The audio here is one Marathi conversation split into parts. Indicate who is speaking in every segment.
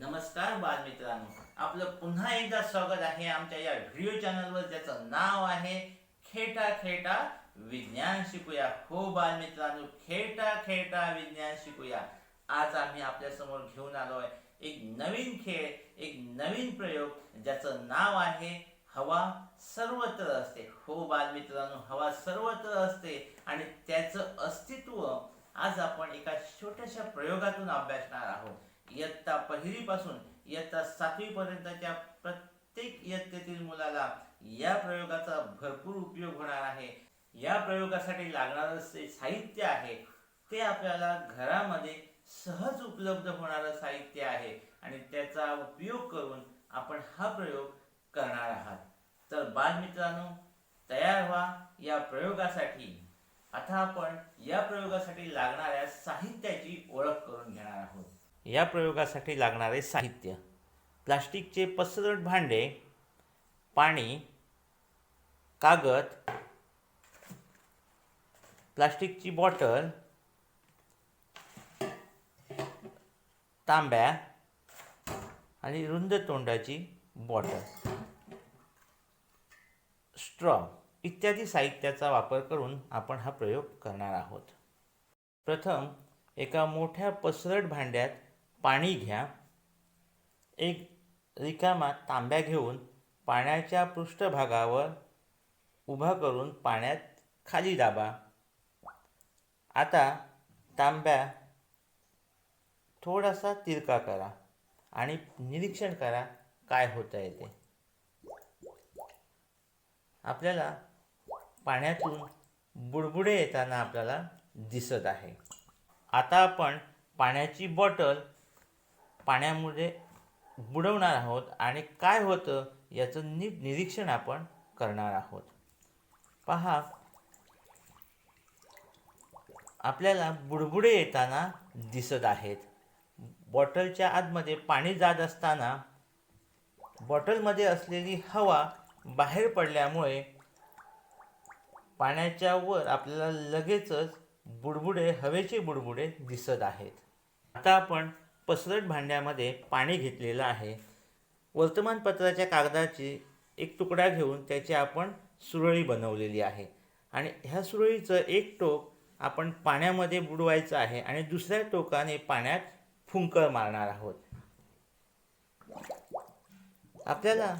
Speaker 1: नमस्कार बालमित्रांनो. आपलं पुन्हा एकदा स्वागत आहे आमच्या या व्हिडिओ चॅनलवर ज्याचं नाव आहे खेटा खेटा विज्ञान शिकूया. हो बालमित्रांनो खेटा खेटा विज्ञान शिकूया. आज आम्ही आपल्यासमोर घेऊन आलो आहे एक नवीन खेळ एक नवीन प्रयोग ज्याचं नाव आहे हवा सर्वत्र असते. हो बालमित्रांनो हवा सर्वत्र असते आणि त्याचं अस्तित्व आज आपण एका छोट्याशा प्रयोगातून अभ्यासणार आहोत. इयत्ता पहिलीपासून इयत्ता सातवीपर्यंतच्या प्रत्येक इयत्तेतील मुलाला या प्रयोगाचा भरपूर उपयोग होणार आहे. या प्रयोगासाठी लागणारं जे साहित्य आहे ते आपल्याला घरामध्ये सहज उपलब्ध होणारं साहित्य आहे आणि त्याचा उपयोग करून आपण हा प्रयोग करणार आहात. तर बालमित्रांनो तयार व्हा या प्रयोगासाठी. आता आपण या प्रयोगासाठी लागणाऱ्या साहित्याची ओळख करून घेणार आहोत. या प्रयोगासाठी लागणारे साहित्य. प्लास्टिकचे पसरट भांडे पाणी कागद प्लास्टिकची बॉटल तांब्या आणि रुंद तोंडाची बॉटल. स्ट्रॉ इत्यादी साहित्याचा वापर करून आपण हा प्रयोग करणार आहोत. प्रथम एका मोठ्या पसरट भांड्यात पाणी घ्या. एक रिकामा तांब्या घेऊन पाण्याच्या पृष्ठभागावर उभा करून पाण्यात खाली दाबा. आता तांब्या थोडासा तिरका करा आणि निरीक्षण करा काय होतं आहे ते. आपल्याला पाण्यातून बुडबुडे येताना आपल्याला दिसत आहे. आता आपण पाण्याची बॉटल पाण्यामध्ये बुडवणार आहोत आणि काय होतं याचं नीट निरीक्षण आपण करणार आहोत. पहा आपल्याला बुडबुडे येताना दिसत आहेत. बॉटलच्या आतमध्ये पाणी जात असताना बॉटलमध्ये असलेली हवा बाहेर पडल्यामुळे पाण्याच्या वर आपल्याला लगेचच बुडबुडे हवेचे बुडबुडे दिसत आहेत. आता आपण पसरट भांड्यामध्ये पाणी घेतलेलं आहे. वर्तमानपत्राच्या कागदाची एक तुकडा घेऊन त्याची आपण सुरळी बनवलेली आहे. आणि ह्या सुरळीचं एक टोक आपण पाण्यामध्ये बुडवायचं आहे आणि दुसऱ्या टोकाने पाण्यात फुंकर मारणार आहोत. आपल्याला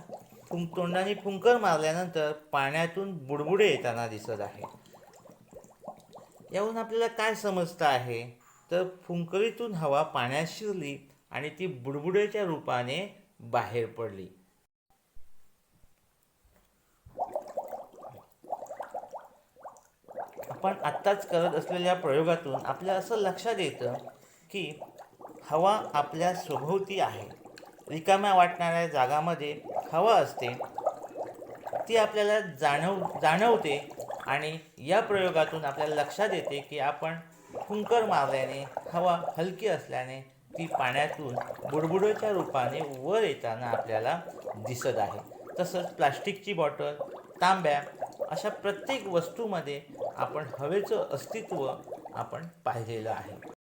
Speaker 1: फुं तोंडाने फुंकर मारल्यानंतर पाण्यातून बुडबुडे येताना दिसत आहे. याहून आपल्याला काय समजतं आहे? तर फुंकरीतून हवा पाण्यात शिरली आणि ती बुडबुड्याच्या रूपाने बाहेर पडली. आपण आत्ताच करत असलेल्या प्रयोगातून आपल्या असं लक्षात येतं की हवा आपल्या स्वभोवती आहे. रिकाम्या वाटणाऱ्या जागामध्ये हवा असते. ती आपल्याला जाणव जाणवते आणि या प्रयोगातून आपल्याला लक्षात येते की आपण फुंकर मारल्याने हवा हलकी असल्याने ती पाण्यातून बुडबुडोच्या रूपाने वर येताना आपल्याला दिसत आहे. तसंच प्लास्टिकची बॉटल तांब्या अशा प्रत्येक वस्तूमध्ये आपण हवेचं अस्तित्व आपण पाहिलेलं आहे.